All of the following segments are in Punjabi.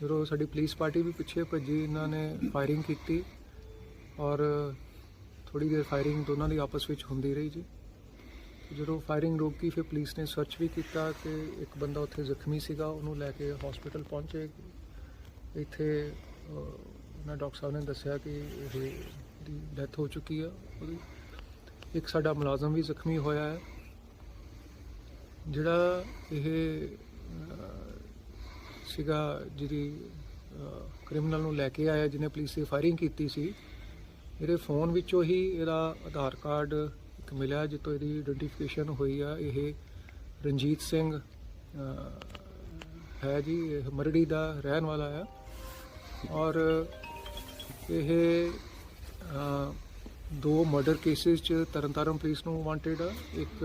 ਜਦੋਂ ਸਾਡੀ ਪੁਲਿਸ ਪਾਰਟੀ ਵੀ ਪਿੱਛੇ ਭੱਜੀ ਇਹਨਾਂ ਨੇ ਫਾਇਰਿੰਗ ਕੀਤੀ ਔਰ ਥੋੜੀ ਦੇਰ ਫਾਇਰਿੰਗ ਦੋਨਾਂ ਦੀ ਆਪਸ ਵਿੱਚ ਹੁੰਦੀ ਰਹੀ ਜੀ। ਜਦੋਂ ਫਾਇਰਿੰਗ ਰੋਕੀ ਫਿਰ ਪੁਲਿਸ ਨੇ ਸਰਚ ਵੀ ਕੀਤਾ ਕਿ ਇੱਕ ਬੰਦਾ ਉੱਥੇ ਜ਼ਖਮੀ ਸੀਗਾ ਉਹਨੂੰ ਲੈ ਕੇ ਹਸਪੀਟਲ ਪਹੁੰਚੇ। ਇੱਥੇ ਅਹ, ਉਹਨਾਂ ਡਾਕਟਰ ਸਾਹਿਬ ਨੇ ਦੱਸਿਆ ਕਿ ਇਹ ਦੀ ਡੈਥ ਹੋ ਚੁੱਕੀ ਆ ਉਹਦੀ। ਇੱਕ ਸਾਡਾ ਮੁਲਾਜ਼ਮ ਵੀ ਜ਼ਖਮੀ ਹੋਇਆ ਹੈ। ਜਿਹੜਾ ਇਹ ਸੀਗਾ ਜਿਹਦੀ ਕ੍ਰਿਮੀਨਲ ਨੂੰ ਲੈ ਕੇ ਆਇਆ, ਜਿਹਨੇ ਪੁਲਿਸ ਤੇ ਫਾਇਰਿੰਗ ਕੀਤੀ ਸੀ। ਇਹਦੇ ਫੋਨ ਵਿੱਚੋਂ ਹੀ ਇਹਦਾ ਆਧਾਰ ਕਾਰਡ ਇੱਕ ਮਿਲਿਆ ਜਿੱਤੋਂ ਇਹਦੀ ਆਇਡੈਂਟੀਫਿਕੇਸ਼ਨ ਹੋਈ ਆ। ਇਹ ਰਣਜੀਤ ਸਿੰਘ ਹੈ ਜੀ, ਇਹ ਮਰੜੀ ਦਾ ਰਹਿਣ ਵਾਲਾ ਆ। ਔਰ ਇਹ ਦੋ ਮਰਡਰ ਕੇਸਿਸ ਚ ਤਰਨਤਾਰਨ ਪੁਲਿਸ ਨੂੰ ਵਾਂਟਡ ਆ। ਇੱਕ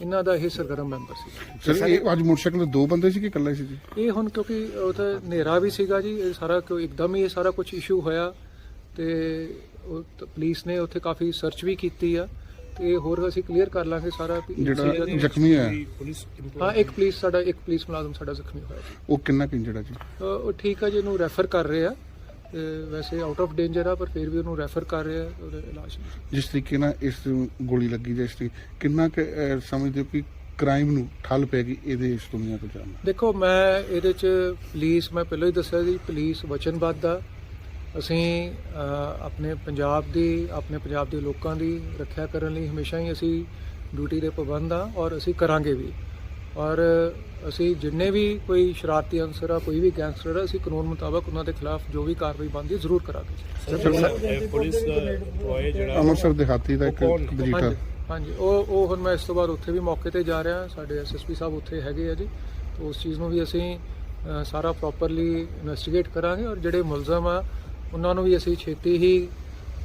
ਇਹਨਾਂ ਦਾ ਇਹ ਸਰਗਰਮ ਮੈਂਬਰ ਸੀ। ਸਰ ਇਹ ਅੱਜ ਮੋਟਰਸਾਈਕਲ ਤੇ ਦੋ ਬੰਦੇ ਸੀ ਕਿ ਇਕੱਲਾ ਸੀ ਜੀ? ਇਹ ਹੁਣ ਕਿਉਂਕਿ ਉਹ ਤਾਂ ਹਨੇਰਾ ਵੀ ਸੀਗਾ ਜੀ ਇਹ ਸਾਰਾ ਕਿਉਂ ਇੱਕਦਮ ਹੀ ਇਹ ਸਾਰਾ ਕੁਝ ਇਸ਼ੂ ਹੋਇਆ ਤੇ ਉਹ ਤਾਂ ਪੁਲਿਸ ਨੇ ਉੱਥੇ ਕਾਫੀ ਸਰਚ ਵੀ ਕੀਤੀ ਆ ਤੇ ਹੋਰ ਅਸੀਂ ਕਲੀਅਰ ਕਰ ਲਾਂਗੇ ਸਾਰਾ ਵੀ ਜਿਹੜਾ incident- ਜ਼ਖਮੀ ਹੈ ਹਾਂ ਇੱਕ ਪੁਲਿਸ ਸਾਡਾ ਇੱਕ ਪੁਲਿਸ ਮੁਲਾਜ਼ਮ ਸਾਡਾ ਜ਼ਖਮੀ ਹੋਇਆ ਉਹ ਕਿੰਨਾ ਕਿੰਜੜਾ ਜੀ? ਅ, ਉਹ ਠੀਕ ਆ ਜੀ ਇਹਨੂੰ ਰੈਫਰ ਕਰ ਰਹੇ ਆ। ਵੈਸੇ ਆਊਟ ਆਫ ਡੇਂਜਰ ਆ ਪਰ ਫਿਰ ਵੀ ਉਹਨੂੰ ਰੈਫਰ ਕਰ ਰਹੇ ਉਹਦੇ ਇਲਾਜ ਲਈ ਜਿਸ ਤਰੀਕੇ ਨਾਲ ਇਸ ਨੂੰ ਗੋਲੀ ਲੱਗੀ ਜਾਂ ਇਸ ਤਰੀਕੇ ਕਿੰਨਾ ਕੁ, ਅਹ, ਸਮਝਦੇ ਹੋ ਕਿ ਕ੍ਰਾਈਮ ਨੂੰ ਠੱਲ ਪੈ ਗਈ ਇਹਦੇ ਇਸ ਦੁਨੀਆ ਤੋਂ ਜਾਣ ਨਾਲ? ਦੇਖੋ ਮੈਂ ਇਹਦੇ ਚ ਪੁਲਿਸ ਮੈਂ ਪਹਿਲਾਂ ਹੀ ਦੱਸਿਆ ਜੀ ਪੁਲਿਸ ਵਚਨਬੱਧ ਆ। ਅਸੀਂ ਆਪਣੇ ਪੰਜਾਬ ਦੀ ਆਪਣੇ ਪੰਜਾਬ ਦੇ ਲੋਕਾਂ ਦੀ ਰੱਖਿਆ ਕਰਨ ਲਈ ਹਮੇਸ਼ਾ ਹੀ ਅਸੀਂ ਡਿਊਟੀ ਦੇ ਪਾਬੰਦ ਆ ਔਰ ਅਸੀਂ ਕਰਾਂਗੇ ਵੀ। ਔਰ ਅਸੀਂ ਜਿੰਨੇ ਵੀ ਕੋਈ ਸ਼ਰਾਰਤੀ ਅਨਸਰ ਆ ਕੋਈ ਵੀ ਗੈਂਗਸਟਰ ਆ ਅਸੀਂ ਕਾਨੂੰਨ ਮੁਤਾਬਕ ਉਹਨਾਂ ਦੇ ਖਿਲਾਫ ਜੋ ਵੀ ਕਾਰਵਾਈ ਬਣਦੀ ਜ਼ਰੂਰ ਕਰਾਂਗੇ। ਪੁਲਿਸ ਟੋਏ ਜਿਹੜਾ ਅੰਮ੍ਰਿਤਸਰ ਦਿਹਾਤੀ ਦਾ ਇੱਕ? ਬਜੀਟਾ ਹਾਂਜੀ ਉਹ ਉਹ ਹੁਣ ਮੈਂ ਇਸ ਤੋਂ ਬਾਅਦ ਉੱਥੇ ਵੀ ਮੌਕੇ ਤੇ ਜਾ ਰਿਹਾ ਸਾਡੇ ਐਸਐਸਪੀ ਸਾਹਿਬ ਉੱਥੇ ਹੈਗੇ ਆ ਜੀ। ਤੇ ਉਸ ਚੀਜ਼ ਨੂੰ ਵੀ ਅਸੀਂ ਸਾਰਾ ਪ੍ਰੋਪਰਲੀ ਇਨਵੈਸਟੀਗੇਟ ਕਰਾਂਗੇ ਔਰ ਜਿਹੜੇ ਮੁਲਜ਼ਮ ਆ ਉਹਨਾਂ ਨੂੰ ਵੀ ਅਸੀਂ ਛੇਤੀ ਹੀ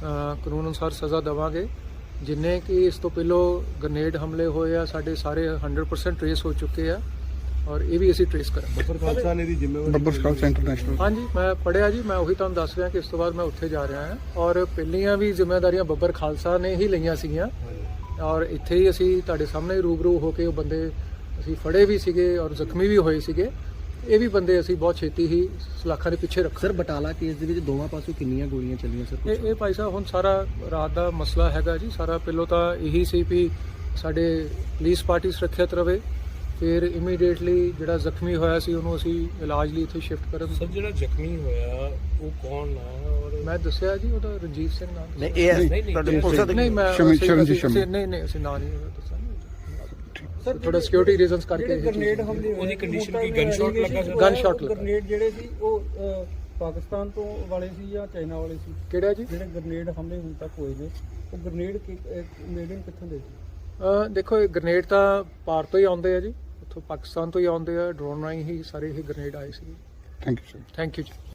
ਕਾਨੂੰਨ ਅਨੁਸਾਰ ਸਜ਼ਾ ਦੇਵਾਂਗੇ। ਜਿੰਨੇ ਕਿ ਇਸ ਤੋਂ ਪਹਿਲਾਂ ਗ੍ਰਨੇਡ ਹਮਲੇ ਹੋਏ ਆ ਸਾਡੇ ਸਾਰੇ 100% ਟ੍ਰੇਸ ਹੋ ਚੁੱਕੇ ਆ। ਔਰ ਇਹ ਵੀ ਅਸੀਂ ਟ੍ਰੇਸ ਕਰਾਂਗੇ। ਬੱਬਰ ਖਾਲਸਾ ਨੇ ਦੀ ਜ਼ਿੰਮੇਵਾਰੀ ਬੱਬਰ ਸਕਾਲ ਇੰਟਰਨੈਸ਼ਨਲ ਹਾਂਜੀ ਮੈਂ ਪੜਿਆ ਜੀ ਮੈਂ ਉਹੀ ਤੁਹਾਨੂੰ ਦੱਸ ਰਿਹਾ ਕਿ ਇਸ ਤੋਂ ਬਾਅਦ ਮੈਂ ਉੱਥੇ ਜਾ ਰਿਹਾ ਹਾਂ। ਔਰ ਪਹਿਲੀਆਂ ਵੀ ਜ਼ਿੰਮੇਵਾਰੀਆਂ ਬੱਬਰ ਖਾਲਸਾ ਨੇ ਹੀ ਲਈਆਂ ਸੀਗੀਆਂ। ਔਰ ਇੱਥੇ ਹੀ ਅਸੀਂ ਤੁਹਾਡੇ ਸਾਹਮਣੇ ਰੂਬਰੂ ਹੋ ਕੇ ਉਹ ਬੰਦੇ ਅਸੀਂ ਫੜੇ ਵੀ ਸੀਗੇ ਔਰ ਜ਼ਖਮੀ ਵੀ ਹੋਏ ਸੀਗੇ। ਇਹ ਵੀ ਬੰਦੇ ਅਸੀਂ ਬਹੁਤ ਛੇਤੀ ਹੀ ਸਲਾਖਾਂ ਦੇ ਪਿੱਛੇ ਰੱਖ ਸਰ ਬਟਾਲਾ ਕੇਸ ਦੇ ਵਿੱਚ ਦੋਵਾਂ ਪਾਸੋਂ ਕਿੰਨੀਆਂ ਗੋਲੀਆਂ ਚੱਲੀਆਂ ਸਰ ਇਹ ਇਹ ਭਾਈ ਸਾਹਿਬ ਹੁਣ ਸਾਰਾ ਰਾਤ ਦਾ ਮਸਲਾ ਹੈਗਾ ਜੀ। ਸਾਰਾ ਪਹਿਲੋਂ ਤਾਂ ਇਹੀ ਸੀ ਵੀ ਸਾਡੇ ਪੁਲਿਸ ਪਾਰਟੀ ਸੁਰੱਖਿਅਤ ਰਵੇ। ਫਿਰ ਇਮੀਡੀਏਟਲੀ ਜਿਹੜਾ ਜ਼ਖਮੀ ਹੋਇਆ ਸੀ ਉਹਨੂੰ ਅਸੀਂ ਇਲਾਜ ਲਈ ਇੱਥੇ ਸ਼ਿਫਟ ਕਰਨ ਸਰ ਜਿਹੜਾ ਜ਼ਖਮੀ ਹੋਇਆ ਉਹ ਕੌਣ ਆ ਔਰ ਮੈਂ ਦੱਸਿਆ ਜੀ ਉਹਦਾ ਰਣਜੀਤ ਸਿੰਘ ਨਾਮ ਨਹੀਂ ਇਹ ਨਹੀਂ, ਨਹੀਂ, ਤੁਹਾਡੇ ਪੁਲਿਸ ਨਹੀਂ ਮੈਂ ਸ਼ਮੀ- ਅਸੀਂ- ਸ਼ਰਨਜੀਤ ਅਸੀਂ- ਸ਼ਮੀ। ਨਹੀਂ ਨਹੀਂ ਅਸੀਂ ਨਾਂ ਨਹੀਂ ਦੱਸਾਂਗੇ। ਸਰ ਥੋੜਾ ਸਿਕਿਉਰਿਟੀ ਰੀਜ਼ਨਸ ਕਰਕੇ ਗ੍ਰਨੇਡ ਹਮਲੇ ਹੋਏ ਉਹਦੀ ਕੰਡੀਸ਼ਨ ਕੀ? ਗਨ ਸ਼ਾਟ ਲੱਗਾ ਸਰ Gun shot ਲੱਗਾ। ਗ੍ਰਨੇਡ ਜਿਹੜੇ ਸੀ ਉਹ ਅਹ, ਪਾਕਿਸਤਾਨ ਤੋਂ ਵਾਲੇ ਸੀ ਜਾਂ ਚਾਈਨਾ ਵਾਲੇ ਸੀ? ਕਿਹੜਾ ਜੀ? ਜਿਹੜੇ ਗ੍ਰਨੇਡ ਹਮਲੇ ਹੁਣ ਤੱਕ ਹੋਏ ਨੇ ਉਹ ਗ੍ਰਨੇਡ ਮੇਡ ਇਨ ਕਿੱਥੋਂ ਦੇ ਸੀ? ਦੇਖੋ ਇਹ ਗ੍ਰਨੇਡ ਤਾਂ ਪਾਰ ਤੋਂ ਹੀ ਆਉਂਦੇ ਆ ਜੀ। ਉੱਥੋਂ ਪਾਕਿਸਤਾਨ ਤੋਂ ਹੀ ਆਉਂਦੇ ਆ। ਡਰੋਨ ਰਾਹੀਂ ਹੀ ਸਾਰੇ ਇਹ ਗ੍ਰਨੇਡ ਆਏ ਸੀ। Thank you sir thank you ਜੀ।